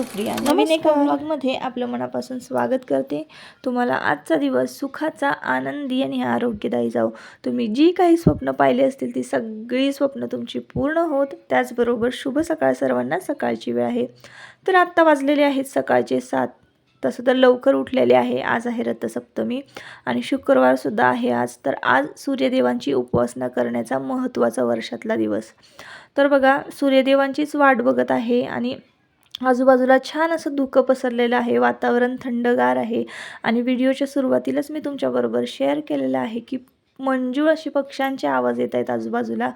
सुप्रिया नवीन एका ब्लॉगमध्ये आपलं मनापासून स्वागत करते. तुम्हाला आजचा दिवस सुखाचा आनंदी आणि आरोग्यदायी जाऊ तुम्ही जी काही स्वप्न पाहिली असतील ती सगळी स्वप्न तुमची पूर्ण होत त्याचबरोबर शुभ सकाळ सर्वांना सकाळची वेळ आहे. तर आत्ता वाजलेले आहेत सकाळचे सात. तसं तर लवकर उठलेले आहे आज आहे रथसप्तमी आणि शुक्रवारसुद्धा आहे आज. तर आज सूर्यदेवांची उपासना करण्याचा महत्त्वाचा वर्षातला दिवस. तर बघा सूर्यदेवांचीच वाट बघत आहे आणि आजूबाजूला छान असं धुकं पसरलेलं आहे वातावरण थंडगार आहे आणि व्हिडिओच्या सुरुवातीलाच मी तुमच्याबरोबर शेअर केलेलं आहे की मंजूळ अशी पक्ष्यांचे आवाज येत आहेत आजूबाजूला.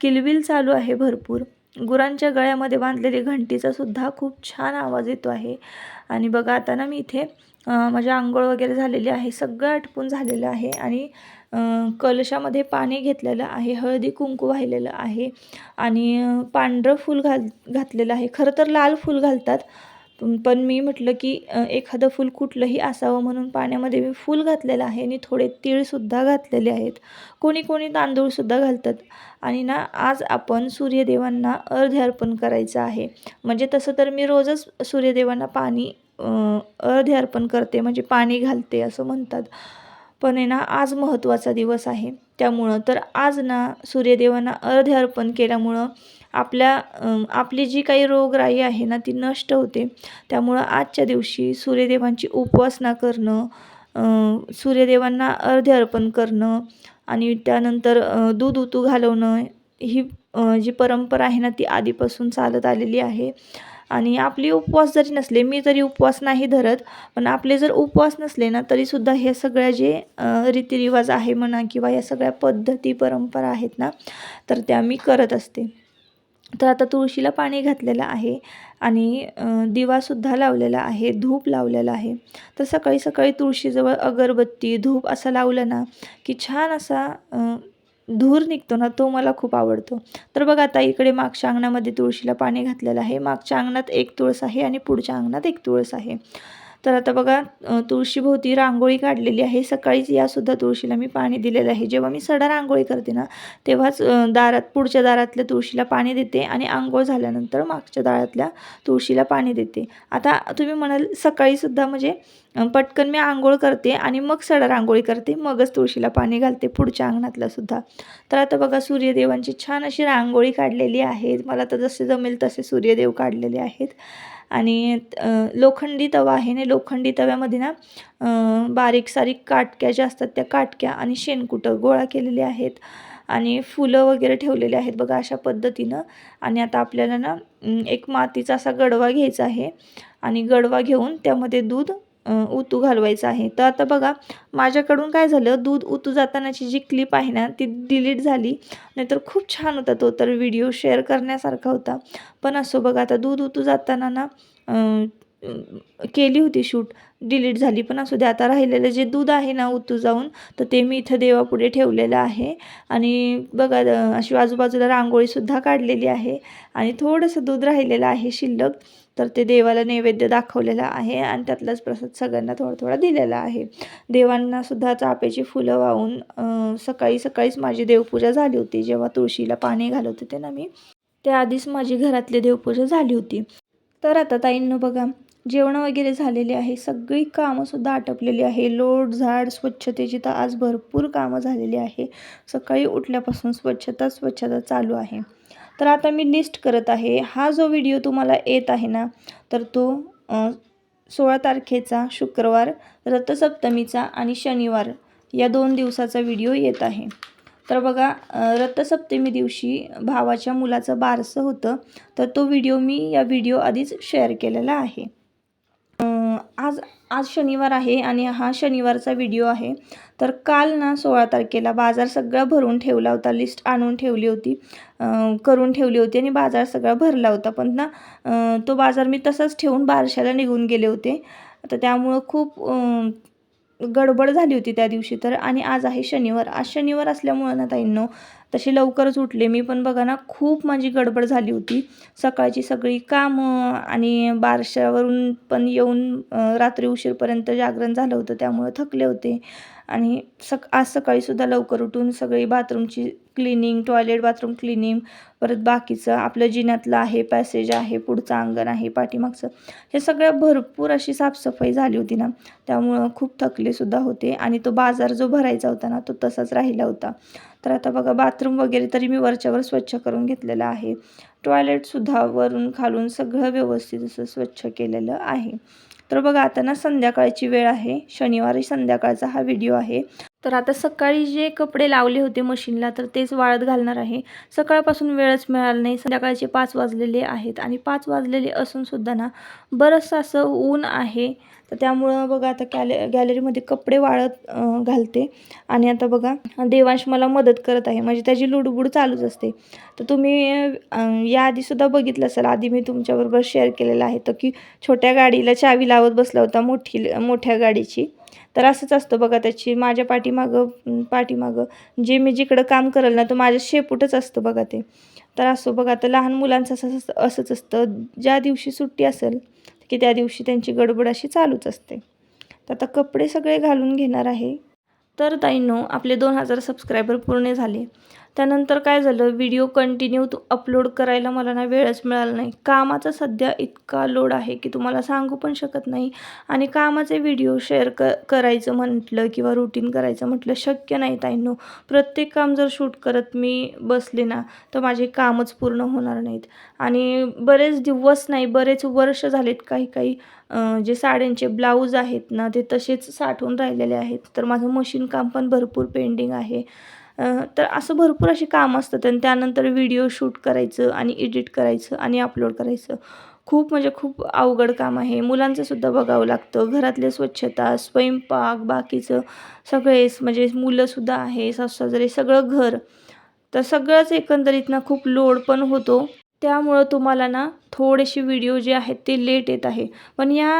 किलबिल चालू आहे भरपूर. गुरांच्या गळ्यामध्ये बांधलेली घंटीचा सुद्धा खूप छान आवाज येतो आहे. आणि बघा आता ना मी इथे माझ्या माझी आंघोळ वगैरे झालेली आहे सगळं आटपून झालेलं आहे आणि कलशामध्ये पाणी घेतलेलं आहे हळदी कुंकू वाहिलेलं आहे आणि पांढरं फूल घाल घातलेलं आहे. खरं तर लाल फूल घालतात पण मी म्हटलं की एखादं फूल कुठलंही असावं म्हणून पाण्यामध्ये मी फूल घातलेलं आहे आणि थोडे तीळसुद्धा घातलेले आहेत. कोणी कोणी तांदूळसुद्धा घालतात आणि ना आज आपण सूर्यदेवांना अर्ध्य अर्पण करायचं आहे. म्हणजे तसं तर मी रोजच सूर्यदेवांना पाणी अं, अर्ध्य अर्पण करते म्हणजे पाणी घालते असं म्हणतात. पण आहे ना आज महत्त्वाचा दिवस आहे. त्यामुळं तर आज ना सूर्यदेवांना अर्ध्य अर्पण केल्यामुळं आपल्या आपली जी काही रोगराई आहे ना ती नष्ट होते. त्यामुळं आजच्या दिवशी सूर्यदेवांची उपासना करणं सूर्यदेवांना अर्ध्य अर्पण करणं आणि त्यानंतर दूध उतू घालवणं ही जी परंपरा आहे ना ती आधीपासून चालत आलेली आहे. आणि आपली उपवास जरी नसले मी जरी उपवास नाही धरत पण आपले जर उपवास नसले ना तरीसुद्धा हे सगळ्या जे रीतिरिवाज आहे म्हणा किंवा या सगळ्या पद्धती परंपरा आहेत ना तर त्या मी करत असते. तर आता तुळशीला पाणी घातलेलं आहे आणि दिवासुद्धा लावलेला आहे धूप लावलेला आहे. तर सकाळी सकाळी तुळशीजवळ अगरबत्ती धूप असं लावलं ना की छान असा धूर निघतो ना तो मला खूप आवडतो. तर बघा आता इकडे मागच्या अंगणामध्ये तुळशीला पाणी घातलेलं आहे. मागच्या अंगणात एक तुळस आहे आणि पुढच्या अंगणात एक तुळस आहे. तर आता बघा तुळशीभोवती रांगोळी काढलेली आहे. सकाळीच यासुद्धा तुळशीला मी पाणी दिलेलं आहे. जेव्हा मी सडा रांगोळी करते ना तेव्हाच दारात पुढच्या दारातल्या तुळशीला पाणी देते आणि आंघोळ झाल्यानंतर मागच्या दारातल्या तुळशीला पाणी देते. आता तुम्ही म्हणाल सकाळीसुद्धा म्हणजे पटकन मी आंघोळ करते आणि मग सडा रांगोळी करते मगच तुळशीला पाणी घालते पुढच्या अंगणातला सुद्धा. तर आता बघा सूर्यदेवांची छान अशी रांगोळी काढलेली आहे मला तर जसे जमेल तसे सूर्यदेव काढलेले आहेत. आणि लोखंडी तवा आहे आणि लोखंडी तव्यामध्ये ना बारीक सारीक काटक्या ज्या असतात त्या काटक्या आणि शेणकुटं गोळा केलेले आहेत आणि फुलं वगैरे ठेवलेले आहेत बघा अशा पद्धतीनं. आणि आता आपल्याला ना एक मातीचा असा गडवा घ्यायचा आहे आणि गडवा घेऊन त्यामध्ये दूध उतू घालवायचं आहे. तर आता बघा माझ्याकडून काय झालं दूध उतू जातानाची जी क्लिप आहे ना ती डिलीट झाली. नाहीतर खूप छान होता तो तर व्हिडिओ शेअर करण्यासारखा होता. पण असो बघा आता दूध उतू जाताना ना केली होती शूट डिलीट झाली. पण असू दे आता राहिलेलं जे दूध आहे ना उतू जाऊन तर ते मी इथं देवापुढे ठेवलेलं आहे. आणि बघा अशी आजूबाजूला रांगोळीसुद्धा काढलेली आहे. आणि थोडंसं दूध राहिलेलं आहे शिल्लक. तर ते देवाला नैवेद्य दाखवलेलं आहे आणि त्यातलाच प्रसाद सगळ्यांना थोडा थोडा दिलेला आहे. देवांना सुद्धा चापेची फुलं वाहून सकाळी सकाळीच माझी देवपूजा झाली होती. जेव्हा तुळशीला पाणी घालत होते ना मी त्याआधीच माझी घरातली देवपूजा झाली होती. तर आता ताईंनो बघा जेवण वगैरे झालेले आहे. सगळी कामंसुद्धा आटपलेली आहे. लोट झाड स्वच्छतेची तर आज भरपूर कामं झालेली आहे. सकाळी उठल्यापासून स्वच्छता स्वच्छता चालू आहे. तर आता मी लिस्ट करत आहे. हा जो व्हिडिओ तुम्हाला येत आहे ना तर तो सोळा तारखेचा शुक्रवार रथसप्तमीचा आणि शनिवार या दोन दिवसाचा व्हिडिओ येत आहे. तर बघा रथसप्तमी दिवशी भावाच्या मुलाचं बारसं होतं तर तो व्हिडिओ मी या व्हिडिओ आधीच शेअर केलेला आहे. आज आज शनिवार आहे आणि हा शनिवारचा व्हिडिओ आहे. तर काल ना सोळा तारखेला बाजार सगळा भरून ठेवला होता लिस्ट आणून ठेवली होती करून ठेवली होती आणि बाजार सगळा भरला होता. पण ना तो बाजार मी तसाच ठेवून बारशाला निघून गेले होते. तर त्यामुळं खूप गडबड झाली होती त्या दिवशी. तर आणि आज आहे शनिवार. आज शनिवार असल्यामुळं ना ताईंनो तशी लवकरच उठले. मी पण बघा ना खूप माझी गडबड झाली होती. सकाळची सगळी कामं आणि बारशावरून पण येऊन रात्री उशीरपर्यंत जागरण झालं होतं. त्यामुळं थकले होते. आणि सक आज सकाळीसुद्धा लवकर उठून सगळी बाथरूमची क्लिनिंग टॉयलेट बाथरूम क्लिनिंग परत बाकीचं आपलं जिन्यातलं आहे पॅसेज आहे पुढचं अंगण आहे पाठीमागचं. हे सगळं भरपूर अशी साफसफाई झाली होती ना त्यामुळं खूप थकलेसुद्धा होते आणि तो बाजार जो भरायचा होता ना तो तसाच राहिला होता. तर आता बघा बाथरूम वगैरे तरी मी वरच्यावर स्वच्छ करून घेतलेलं आहे. टॉयलेटसुद्धा वरून खालून सगळं व्यवस्थित असं स्वच्छ केलेलं आहे. तर बघा आता ना संध्याकाळची वेळ आहे. शनिवारी संध्याकाळचा हा व्हिडिओ आहे. तर आता सकाळी जे कपडे लावले होते मशीनला तर तेच वाळत घालणार आहे. सकाळपासून वेळच मिळाला नाही. संध्याकाळचे पाच वाजलेले आहेत आणि पाच वाजलेले असूनसुद्धा ना बरंचसं असं ऊन आहे. तर त्यामुळं बघा आता गॅले गॅलरीमध्ये कपडे वाळत घालते. आणि आता बघा देवांश मला मदत करत आहे. म्हणजे त्याची लुडबुड चालूच असते. तर तुम्ही याआधीसुद्धा बघितलं असेल. आधी मी तुमच्याबरोबर शेअर केलेलं आहे. तर की छोट्या गाडीला चावी लावत बसला होता मोठी मोठ्या गाडीची. तर असंच असतं बघा त्याची. माझ्या पाठीमागं पाठीमागं जे मी जिकडं काम करेल ना तर माझ्या शेपूटच असतं बघा ते. तर असो बघा आता लहान मुलांचं असं असं- असंच असतं. ज्या दिवशी सुट्टी असेल की त्या दिवशी त्यांची गडबड अशी चालूच असते. तर आता कपडे सगळे घालून घेणार आहे. तर ताईंनो आपले दोन हजार सबस्क्रायबर पूर्ण झाले. त्यानंतर काय झालं? व्हिडिओ कंटिन्यू अपलोड करायला मला ना वेळच मिळाला नाही. कामाचा सध्या इतका लोड आहे की तुम्हाला सांगू पण शकत नाही. आणि कामाचे व्हिडिओ शेअर क करायचं म्हटलं किंवा रुटीन करायचं म्हटलं शक्य नाही ताईंनो. प्रत्येक काम जर शूट करत मी बसले ना तर माझे कामच पूर्ण होणार नाहीत. आणि बरेच दिवस नाही बरेच वर्ष झालेत काही काही जे साड्यांचे ब्लाऊज आहेत ना ते तसेच साठवून राहिलेले आहेत. तर माझं मशीन काम पण भरपूर पेंडिंग आहे. तर असं भरपूर असे काम असतात आणि त्यानंतर व्हिडिओ शूट करायचं आणि एडिट करायचं आणि अपलोड करायचं. खूप म्हणजे खूप अवघड काम आहे. मुलांचं सुद्धा बघावं लागतं. घरातले स्वच्छता स्वयंपाक बाकीचं सगळेच म्हणजे मुलंसुद्धा आहे सासू सासरे सगळं घर. तर सगळंच एकंदरीत ना खूप लोड पण होतो. त्यामुळं तुम्हाला ना थोडेसे व्हिडिओ जे आहेत ते लेट येत आहे. पण या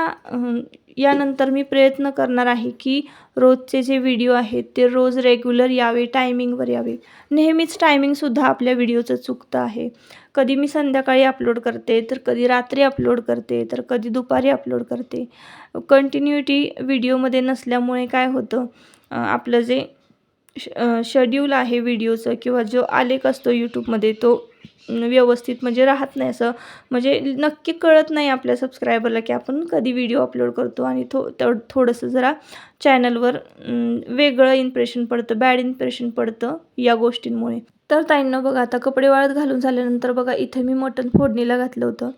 यानंतर मी प्रयत्न करणार आहे की रोजचे जे व्हिडिओ आहेत ते रोज रेग्युलर यावे टायमिंगवर यावे. नेहमीच टायमिंगसुद्धा आपल्या व्हिडिओचं चुकतं आहे. कधी मी संध्याकाळी अपलोड करते तर कधी रात्री अपलोड करते तर कधी दुपारी अपलोड करते. कंटिन्युटी व्हिडिओमध्ये नसल्यामुळे काय होतं आपलं जे शेड्यूल आहे व्हिडिओचं किंवा जो आलेख असतो यूट्यूबमध्ये तो व्यवस्थित म्हणजे राहत नाही असं. म्हणजे नक्की कळत नाही आपल्या सबस्क्रायबरला की आपण कधी व्हिडिओ अपलोड करतो आणि थो तेवढं थोडंसं जरा चॅनलवर वेगळं इम्प्रेशन पडतं बॅड इम्प्रेशन पडतं या गोष्टींमुळे. तर ताईंना बघा आता कपडे वाळत घालून झाल्यानंतर बघा इथे मी मटण फोडणीला घातलं होतं.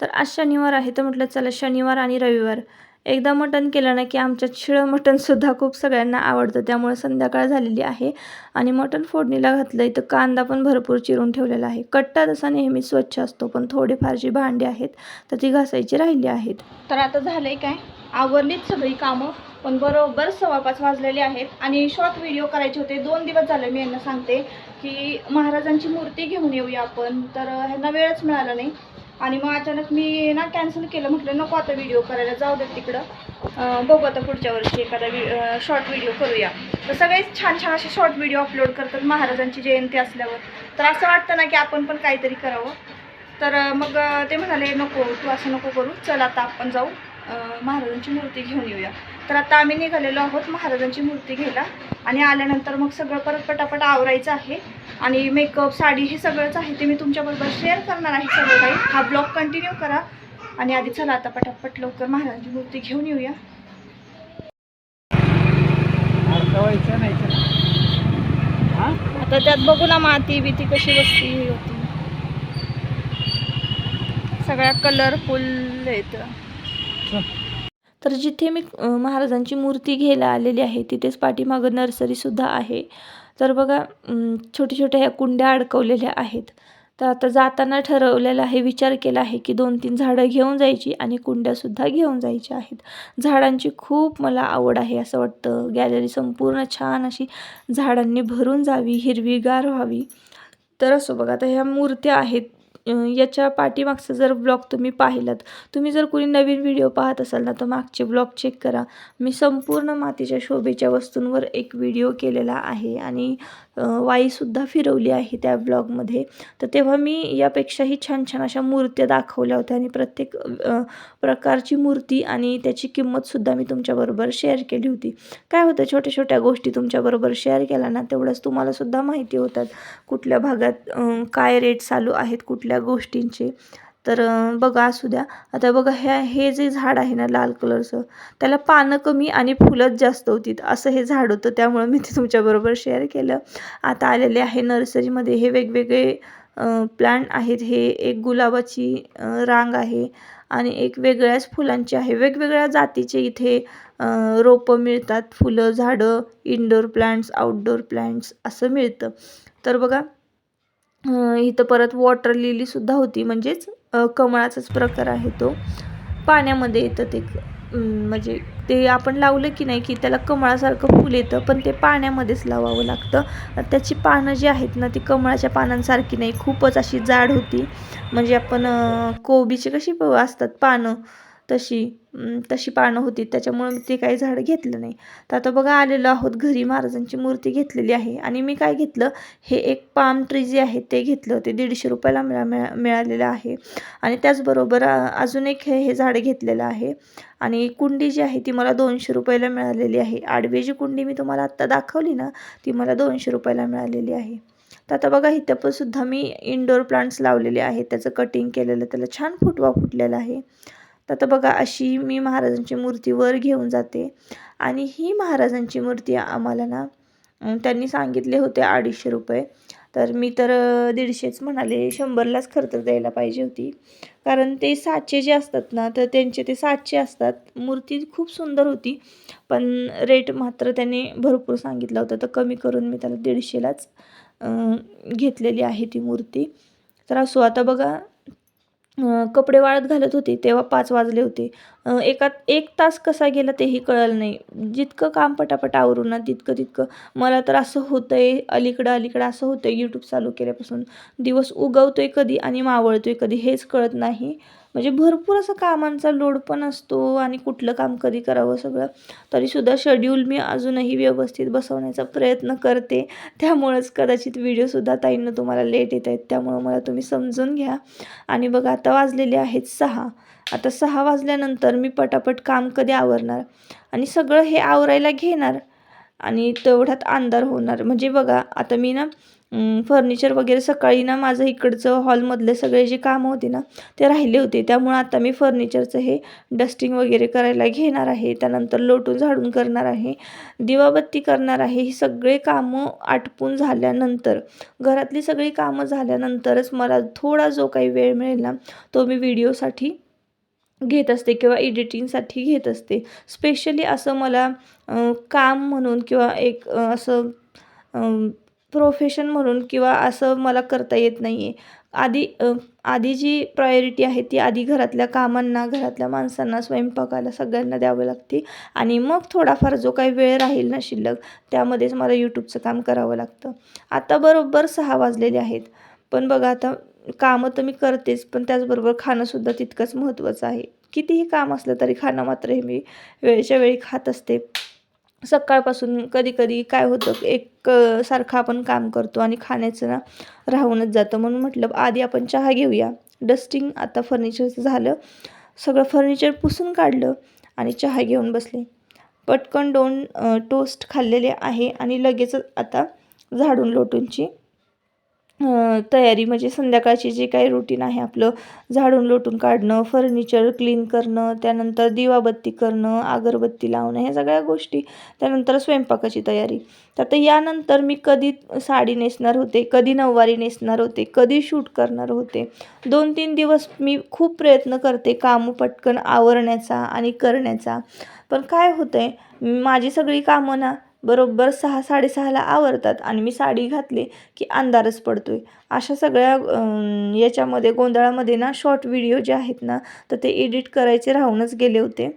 तर आज शनिवार आहे तर म्हटलं चला शनिवार आणि रविवार. एकदा मटण केलं ना की आमच्यात शिळं मटणसुद्धा खूप सगळ्यांना आवडतं त्यामुळे संध्याकाळ झालेली आहे. आणि मटण फोडणीला घातलं आहे तर कांदा पण भरपूर चिरून ठेवलेला आहे. कट्टा तसा नेहमी स्वच्छ असतो पण थोडेफार जी भांडी आहेत तर ती घासायची राहिली आहेत. तर आता झालंय काय? आवरलीच सगळी कामं पण बरोबर सव्वा पाच वाजलेले आहेत. आणि शॉर्ट व्हिडिओ करायचे होते. दोन दिवस झाले मी यांना सांगते की महाराजांची मूर्ती घेऊन येऊया आपण. तर ह्यांना वेळच मिळाला नाही. आणि मग अचानक मी ना कॅन्सल केलं. म्हटलं नको आता व्हिडिओ करायला जाऊ देत तिकडं. बघू आता पुढच्या वर्षी एखादा शॉर्ट व्हिडिओ करूया. तर सगळेच छान छान असे शॉर्ट व्हिडिओ अपलोड करतात महाराजांची जयंती असल्यावर. तर असं वाटतं ना की आपण पण काहीतरी करावं. तर मग ते म्हणाले नको तू असं नको करू. चल आता आपण जाऊ. महाराजांची मूर्ती घेऊन येऊया. तर आता आम्ही निघालेलो आहोत महाराजांची मूर्ती घ्यायला. आणि आल्यानंतर मग सगळं परत पटापट आवरायचं आहे. आणि मेकअप साडी हे सगळंच आहे ते मी तुमच्याबरोबर शेअर करणार आहे सगळं काही. हा ब्लॉग कंटिन्यू करा. आणि आधी चला आता पटापट लवकर महाराजांची मूर्ती घेऊन येऊया. आता त्यात बघू ना माती बिती कशी बसती होती. सगळ्या कलरफुल आहेत. तर जिथे मी महाराजांची मूर्ती घ्यायला आलेली आहे तिथेच पाठीमागं नर्सरीसुद्धा आहे. तर बघा छोट्या छोट्या ह्या कुंड्या अडकवलेल्या आहेत. तर आता जाताना ठरवलेलं आहे विचार केला आहे की दोन तीन झाडं घेऊन जायची आणि कुंड्यासुद्धा घेऊन जायच्या आहेत. झाडांची खूप मला आवड आहे असं वाटतं. गॅलरी संपूर्ण छान अशी झाडांनी भरून जावी हिरवीगार व्हावी. तर असो बघा आता ह्या मूर्त्या आहेत याच्या पाठीमागचा जर ब्लॉग तुम्ही पाहिलात तुम्ही जर कोणी नवीन व्हिडिओ पाहत असाल ना तर मागचे ब्लॉग चेक करा. मी संपूर्ण मातीच्या शोभेच्या वस्तूंवर एक व्हिडिओ केलेला आहे आणि वाईसुद्धा फिरवली आहे त्या ब्लॉगमध्ये तर तेव्हा मी यापेक्षाही छान छान अशा मूर्त्या दाखवल्या होत्या आणि प्रत्येक प्रकारची मूर्ती आणि त्याची किंमतसुद्धा मी तुमच्याबरोबर शेअर केली होती. काय होतं छोट्या छोट्या गोष्टी तुमच्याबरोबर शेअर केल्या ना तेवढंच तुम्हालासुद्धा माहिती होतात कुठल्या भागात काय रेट चालू आहेत कुठल्या गोष्टींचे. तर बघा असू द्या. आता बघा ह्या हे जे झाड आहे ना लाल कलरचं त्याला पानं कमी आणि फुलंच जास्त होती. असं हे झाड होतं त्यामुळं मी ते तुमच्याबरोबर शेअर केलं. आता आलेले आहे नर्सरीमध्ये. हे वेगवेगळे प्लांट आहेत. हे एक गुलाबाची रांग आहे आणि एक वेगळ्याच फुलांची आहे. वेगवेगळ्या जातीचे इथे रोपं मिळतात. फुलं झाडं इनडोअर प्लांट्स आउटडोअर प्लांट्स असं मिळतं. तर बघा इथं परत वॉटर लिलीसुद्धा होती. म्हणजेच कमळाचाच प्रकार आहे तो. पाण्यामध्ये येतं ते म्हणजे ते आपण लावलं की नाही की त्याला कमळासारखं फूल येतं पण ते पाण्यामध्येच लावावं लागतं. त्याची पानं जी आहेत ना ती कमळाच्या पानांसारखी नाही. खूपच अशी जाड होती. म्हणजे आपण कोबीची कशी प- असतात पानं? तशी तशी पानं होती. त्याच्यामुळे मी ते काही झाड घेतलं नाही. तर आता बघा आलेलो आहोत घरी. महाराजांची मूर्ती घेतलेली आहे. आणि मी काय घेतलं? हे एक पाम ट्री जे आहे ते घेतलं होते. दीडशे रुपयाला मिळा मिळा मिळालेलं आहे. आणि त्याचबरोबर अजून एक हे हे झाड घेतलेलं आहे. आणि कुंडी जी आहे ती मला दोनशे रुपयाला मिळालेली आहे. आडवी जी कुंडी मी तुम्हाला आत्ता दाखवली ना ती मला दोनशे रुपयाला मिळालेली आहे. तर आता बघा इथं पण सुद्धा मी इनडोअर प्लांट्स लावलेले आहेत. त्याचं कटिंग केलेलं त्याला छान फुटवा फुटलेला आहे. तर आता बघा अशी मी महाराजांची मूर्ती वर घेऊन जाते. आणि ही महाराजांची मूर्ती आम्हाला ना त्यांनी सांगितले होते अडीचशे रुपये. तर मी तर दीडशेच म्हणाले शंभरलाच खर्च द्यायला पाहिजे होती. कारण ते सातशे जे असतात ना तर त्यांचे ते सातशे असतात. मूर्ती खूप सुंदर होती पण रेट मात्र त्याने भरपूर सांगितला होता. तर कमी करून मी त्याला दीडशेलाच घेतलेली आहे ती मूर्ती. तर असो आता बघा कपडे वाळत घालत होते तेव्हा पाच वाजले होते. एका एक तास कसा गेला तेही कळलं नाही. जितकं काम पटापट आवरून ना तितकं तितकं. मला तर असं होतं आहे अलीकडं अलीकडं असं होतं आहे यूट्यूब चालू केल्यापासून. दिवस उगवतो आहे कधी आणि मावळतो आहे कधी हेच कळत नाही. म्हणजे भरपूर असं कामांचा लोड पण असतो आणि कुठलं काम कधी करावं सगळं. तरीसुद्धा शेड्यूल मी अजूनही व्यवस्थित बसवण्याचा प्रयत्न करते. त्यामुळंच कदाचित व्हिडिओसुद्धा ताईंना तुम्हाला लेट येत आहेत. त्यामुळं मला तुम्ही समजून घ्या. आणि बघा आता वाजलेले आहेत सहा. आता सहा वाजल्यानंतर मी पटापट काम कधी आवरणार? आणि सगळं हे आवरायला घेणार? आणि तेवढ्यात अंधार होणार. म्हणजे बघा आता मी ना फर्निचर वगैरे सकाळी ना माझं इकडचं हॉलमधले सगळे जे कामं होते ना ते राहिले होते. त्यामुळं आता मी फर्निचरचं हे डस्टिंग वगैरे करायला घेणार आहे. त्यानंतर लोटून झाडून करणार आहे. दिवाबत्ती करणार आहे. ही सगळे कामं आटपून झाल्यानंतर घरातली सगळी कामं झाल्यानंतरच मला थोडा जो काही वेळ मिळेल ना तो मी व्हिडिओसाठी घेत असते किंवा एडिटिंगसाठी घेत असते. स्पेशली असं मला काम म्हणून किंवा एक असं प्रोफेशन म्हणून किंवा असं मला करता येत नाही आहे आधी आधी जी प्रायोरिटी आहे ती आधी घरातल्या कामांना घरातल्या माणसांना स्वयंपाकाला सगळ्यांना द्यावं लागते. आणि मग थोडाफार जो काही वेळ राहील ना शिल्लक त्यामध्येच मला यूट्यूबचं काम करावं लागतं. आता बरोबर सहा वाजलेले आहेत. पण बघा आता कामं तर मी करतेच पण त्याचबरोबर खाणंसुद्धा तितकंच महत्त्वाचं आहे. कितीही काम असलं तरी खाणं मात्र हे मी वेळच्या वेळी खात असते. सकाळपासून कधी कधी काय होतं एक सारखं आपण काम करतो आणि खाण्याचं ना राहूनच जातं. म्हणून म्हटलं आधी आपण चहा घेऊया. डस्टिंग आता फर्निचरचं झालं. सगळं फर्निचर पुसून काढलं आणि चहा घेऊन बसले. पटकन दोन टोस्ट खाल्लेले आहे आणि लगेचच आता झाडून लोटूनची तयारी म्हणजे संध्याकाळची जे काही रुटीन आहे आपलं झाडून लोटून काढणं फर्निचर क्लीन करणं त्यानंतर दिवाबत्ती करणं अगरबत्ती लावणं ह्या सगळ्या गोष्टी त्यानंतर स्वयंपाकाची तयारी. तर आता यानंतर मी कधी साडी नेसणार होते कधी नऊवारी नेसणार होते कधी शूट करणार होते दोन तीन दिवस मी खूप प्रयत्न करते कामं पटकन आवरण्याचा आणि करण्याचा. पण काय होतं आहे माझी सगळी कामं ना बरोबर सहा साडेसहाला आवरतात आणि मी साडी घातली की अंधारच पडतो आहे अशा सगळ्या याच्यामध्ये गोंधळामध्ये ना शॉर्ट व्हिडिओ जे आहेत ना तर ते एडिट करायचे राहूनच गेले होते.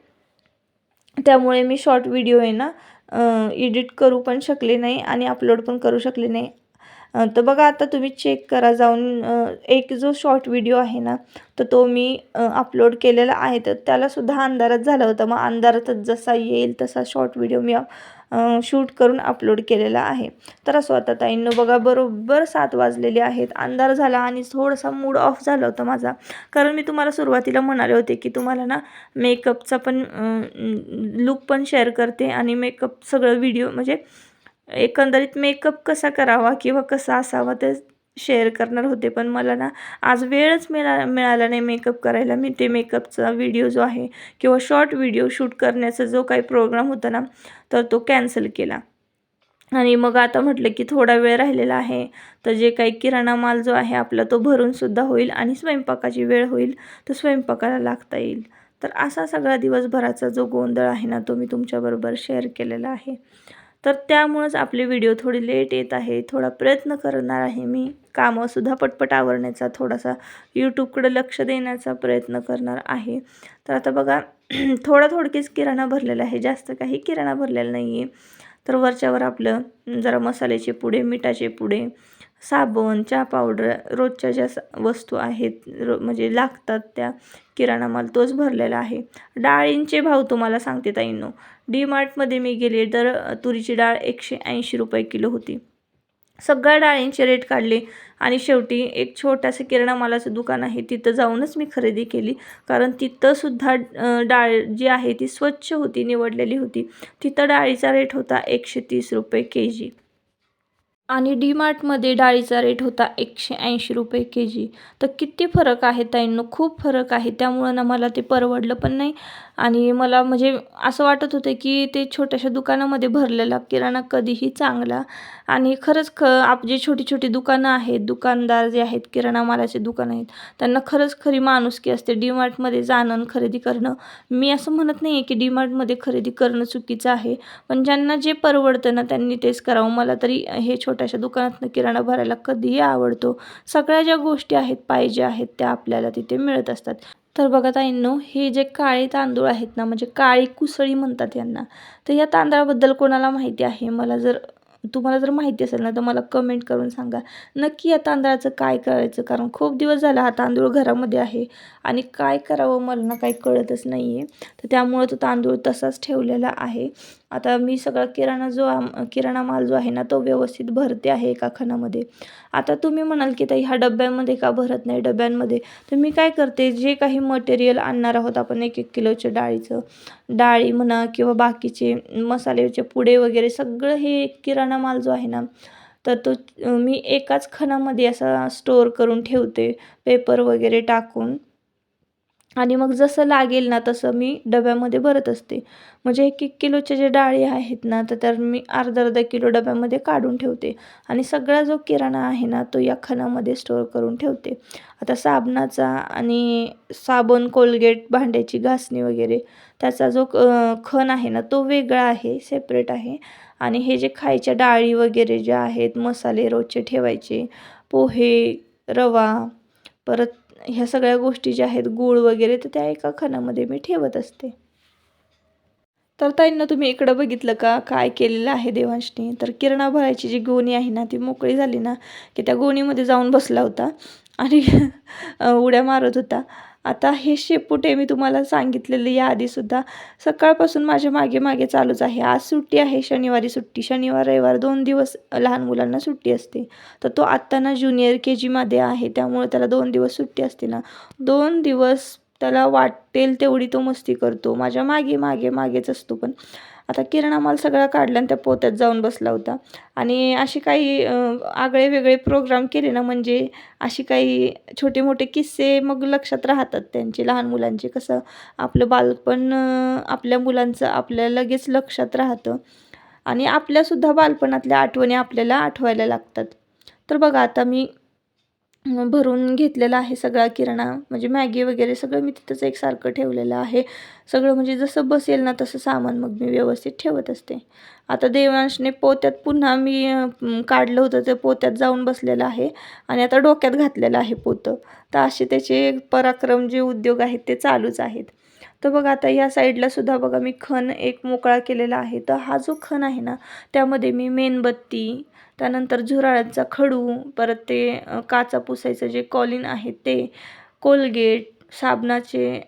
त्यामुळे मी शॉर्ट व्हिडिओ आहे ना एडिट करू पण शकले नाही आणि अपलोड पण करू शकले नाही. तर बघा आता तुम्ही चेक करा. जाऊन एक जो शॉर्ट व्हिडिओ आहे ना तर तो मी अपलोड केलेला आहे. तर त्यालासुद्धा अंधारात झाला होता. मग अंधारातच जसा येईल तसा शॉर्ट व्हिडिओ मी शूट करून अपलोड केलेला आहे. तर असं आता ताईंनो बघा बरोबर सात वाजलेले आहेत. अंधार झाला आणि थोडासा मूड ऑफ झाला होता माझा. कारण मी तुम्हाला सुरुवातीला म्हणाले होते की तुम्हाला ना मेकअपचा पण लुक पण शेअर करते आणि मेकअप सगळं व्हिडिओ म्हणजे एकंदरीत मेकअप कसा करावा किंवा कसा असावा ते शेअर करणार होते. पण मला ना आज वेळच मिळा मिळाला नाही मेकअप करायला. मी ते मेकअपचा व्हिडिओ जो आहे किंवा शॉर्ट व्हिडिओ शूट करण्याचा जो काही प्रोग्राम होता ना तर तो कॅन्सल केला. आणि मग आता म्हटलं की थोडा वेळ राहिलेला आहे तर जे काही किराणा माल जो आहे आपला तो भरूनसुद्धा होईल आणि स्वयंपाकाची वेळ होईल तर स्वयंपाकाला लागता येईल. तर असा सगळा दिवसभराचा जो गोंधळ आहे ना तो मी तुमच्याबरोबर शेअर केलेला आहे. तर त्यामुळंच आपले व्हिडिओ थोडे लेट येत आहे. थोडा प्रयत्न करणार आहे मी. कामंसुद्धा पटपट आवरण्याचा थोडासा यूट्यूबकडे लक्ष देण्याचा प्रयत्न करणार आहे. तर आता बघा थोडा थोडकीच किराणा भरलेला आहे. जास्त काही किराणा भरलेला नाही आहे तर वरच्यावर आपलं जरा मसाल्याचे पुडे मिठाचे पुडे साबण चहा पावडर रोजच्या ज्या स- वस्तू आहेत रो म्हणजे लागतात त्या किराणा माल तोच भरलेला आहे. डाळींचे भाव तुम्हाला सांगते ताईंनो. डी मार्टमध्ये मी गेले तर तुरीची डाळ एकशे ऐंशी रुपये किलो होती. सगळ्या डाळींचे रेट काढले आणि शेवटी एक छोटंसं किराणा मालाचं दुकान आहे तिथं जाऊनच मी खरेदी केली. कारण तिथंसुद्धा डाळ जी आहे ती स्वच्छ होती निवडलेली होती. तिथं डाळीचा रेट होता एकशे तीस रुपये के जी. आणि डी मार्टमध्ये डाळीचा रेट होता एकशे ऐंशी रुपये के जी तर किती फरक आहे ताईंनो? खूप फरक आहे. त्यामुळं ना मला ते परवडलं पण नाही. आणि मला म्हणजे असं वाटत होतं की ते छोट्याशा दुकानामध्ये भरलेला किराणा कधीही चांगला आणि खरंच ख आप जे छोटी छोटी दुकानं आहेत दुकानदार जे आहेत किराणा मालाचे दुकान आहेत त्यांना खरंच खरी माणुसकी असते. डी मार्टमध्ये जाणं खरेदी करणं मी असं म्हणत नाही आहे की डी मार्टमध्ये खरेदी करणं चुकीचं आहे पण ज्यांना जे परवडतं ना त्यांनी तेच करावं. मला तरी हे छोट्याशा दुकानातनं किराणा भरायला कधीही आवडतो. सगळ्या ज्या गोष्टी आहेत पाहिजे आहेत त्या आपल्याला तिथे मिळत असतात. तर बघा ताईंनो हे जे काळे तांदूळ आहेत ना म्हणजे काळी कुसळी म्हणतात यांना तर या तांदळाबद्दल कोणाला माहिती आहे? मला जर तुम्हाला जर माहिती असेल ना तर मला कमेंट करून सांगा. नक्की या तांदळाचं काय करायचं? कारण खूप दिवस झाला हा तांदूळ घरामध्ये आहे आणि काय करावं मला ना काही कळतच नाही आहे तर त्यामुळं तो तांदूळ तसाच ठेवलेला आहे. आता मी सगळा किराणा जो आम किराणा माल जो आहे ना तो व्यवस्थित भरते आहे एका खणामध्ये. आता तुम्ही म्हणाल की ताई ह्या डब्यांमध्ये का भरत नाही? डब्यांमध्ये. तर मी काय करते जे काही मटेरियल आणणार आहोत आपण एक एक किलोच्या डाळीचं डाळी म्हणा किंवा बाकीचे मसाल्याचे पुडे वगैरे सगळं हे किराणा माल जो आहे ना तर तो मी एकाच खणामध्ये असा स्टोअर करून ठेवते पेपर वगैरे टाकून. आणि मग जसं लागेल ना तसं मी डब्यामध्ये भरत असते. म्हणजे एक एक किलोच्या जे डाळी आहेत ना तर तर मी अर्धा अर्धा किलो डब्यामध्ये काढून ठेवते. आणि सगळा जो किराणा आहे ना तो या खणामध्ये स्टोअर करून ठेवते. आता साबणाचा आणि साबण कोलगेट भांड्याची घासणी वगैरे त्याचा जो खण आहे ना तो वेगळा आहे सेपरेट आहे. आणि हे जे खायच्या डाळी वगैरे ज्या आहेत मसाले रोजचे ठेवायचे पोहे रवा परत ह्या सगळ्या गोष्टी ज्या आहेत गूळ वगैरे तर त्या एका खणामध्ये मी ठेवत असते. तर ताईंना तुम्ही इकडं बघितलं का? काय केलेलं आहे देवांशनी? तर किरणा भरायची जी गोणी आहे ना ती मोकळी झाली ना की त्या गोणीमध्ये जाऊन बसला होता आणि उड्या मारत होता. आता हे शेपुटे मी तुम्हाला सांगितलेलं याआधीसुद्धा सकाळपासून माझ्या मागे मागे चालूच आहे. आज सुट्टी आहे शनिवारी सुट्टी. शनिवार रविवार दोन दिवस लहान मुलांना सुट्टी असते. तर तो आत्ता ना ज्युनियर के जीमध्ये आहे. त्यामुळे त्याला दोन दिवस सुट्टी असते ना. दोन दिवस त्याला वाटेल तेवढी तो मस्ती करतो. माझ्या मागे मागे मागेच असतो पण. आता किराणा माल सगळा काढला आणि त्या पोत्यात जाऊन बसला होता. आणि असे काही आगळे वेगळे प्रोग्राम केले ना म्हणजे अशी काही छोटे मोठे किस्से मग लक्षात राहतात त्यांचे लहान मुलांचे. कसं आपलं बालपण आपल्या मुलांचं आपल्या लगेच लक्षात राहतं. आणि आपल्यासुद्धा बालपणातल्या आठवणी आपल्याला आठवायला लागतात. तर बघा आता मी भरून घेतलेला आहे सगळा किराणा. म्हणजे मॅगी वगैरे सगळं मी तिथंच एकसारखं ठेवलेलं आहे. सगळं म्हणजे जसं बसेल ना तसं सामान मग मी व्यवस्थित ठेवत असते. आता देवांशने पोत्यात पुन्हा मी काढलं होतं ते पोत्यात जाऊन बसलेलं आहे. आणि आता डोक्यात घातलेलं आहे पोतं. तर असे त्याचे पराक्रम जे उद्योग आहेत ते चालूच आहेत. तर बघा आता या साईडला सुद्धा बघा मी खण एक मोकळा केलेला आहे. तर हा जो खण आहे ना त्यामध्ये मी मेणबत्ती त्यानंतर झुराळाचा खडू परत ते काचा पुसायचं जे कॉलिन आहे ते कोलगेट साबणाचे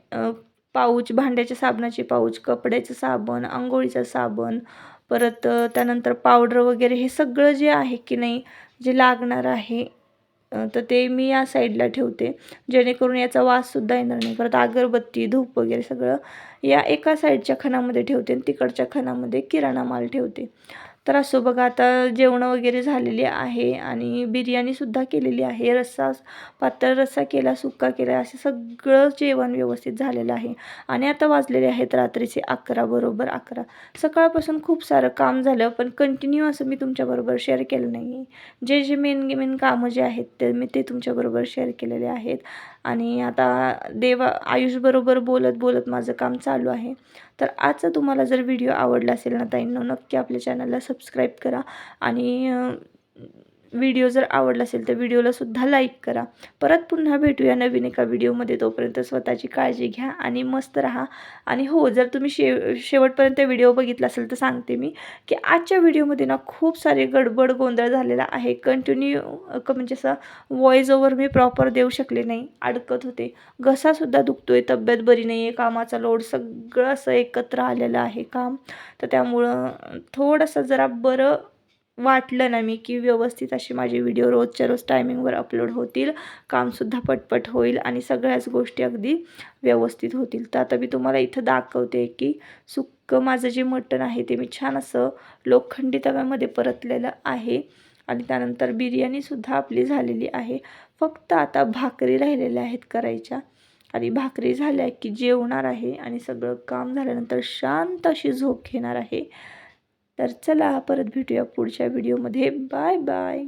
पाऊच भांड्याचे साबणाचे पाऊच कपड्याचं साबण आंघोळीचं साबण परत त्यानंतर पावडर वगैरे हे सगळं जे आहे की नाही जे लागणार आहे तर ते मी या साईडला ठेवते. जेणेकरून याचा वाससुद्धा येणार नाही. परत अगरबत्ती धूप वगैरे सगळं या एका साईडच्या खणामध्ये ठेवते आणि तिकडच्या खणामध्ये किराणा माल ठेवते. तर असो बघा आता जेवणं वगैरे झालेली आहे आणि बिर्याणीसुद्धा केलेली आहे. रस्सा पातळ रस्सा केला सुक्का केला असं सगळं जेवण व्यवस्थित झालेलं आहे. आणि आता वाजलेले आहेत रात्रीचे अकरा बरोबर अकरा. सकाळपासून खूप सारं काम झालं पण कंटिन्यू असं मी तुमच्याबरोबर शेअर केलं नाही जे जे मेन मेन कामं जे आहेत ते मी ते तुमच्याबरोबर शेअर केलेले आहेत. आणि आता देवा आयुषबरोबर बोलत बोलत माझं काम चालू आहे. तर आजचा तुम्हाला जर व्हिडिओ आवडला असेल ना ताईंनो नक्की आपल्या चॅनलला सबस्क्राईब करा. आणि व्हिडिओ जर आवडला असेल तर व्हिडिओला सुद्धा लाईक करा. परत पुन्हा भेटूया नवीन एका व्हिडिओमध्ये तोपर्यंत स्वतःची काळजी घ्या आणि मस्त राहा. आणि हो जर तुम्ही शे शेवटपर्यंत व्हिडिओ बघितला असेल तर सांगते मी की आजच्या व्हिडिओमध्ये ना खूप सारे गडबड गोंधळ झालेला आहे. कंटिन्यू म्हणजे असं व्हॉइस ओव्हर मी प्रॉपर देऊ शकले नाही. अडकत होते. घसासुद्धा दुखतो आहे तब्येत बरी नाही आहे कामाचा लोड सगळं असं एकत्र आलेलं आहे काम. तर त्यामुळं थोडंसं जरा बरं वाटलं ना मी की व्यवस्थित अशी माझे व्हिडिओ रोजच्या रोज टायमिंगवर अपलोड होतील कामसुद्धा पटपट होईल आणि सगळ्याच गोष्टी अगदी व्यवस्थित होतील. तर आता मी तुम्हाला इथं दाखवते की सुक्कं माझं जे मटण आहे ते मी छान असं लोखंडी तव्यामध्ये परतलेलं आहे आणि त्यानंतर बिर्याणीसुद्धा आपली झालेली आहे. फक्त आता भाकरी राहिलेल्या आहेत करायच्या आणि भाकरी झाल्या की जेवणार आहे आणि सगळं काम झाल्यानंतर शांत अशी झोप घेणार आहे. तर चला परत भेटूया पुढच्या व्हिडिओमध्ये. Bye bye.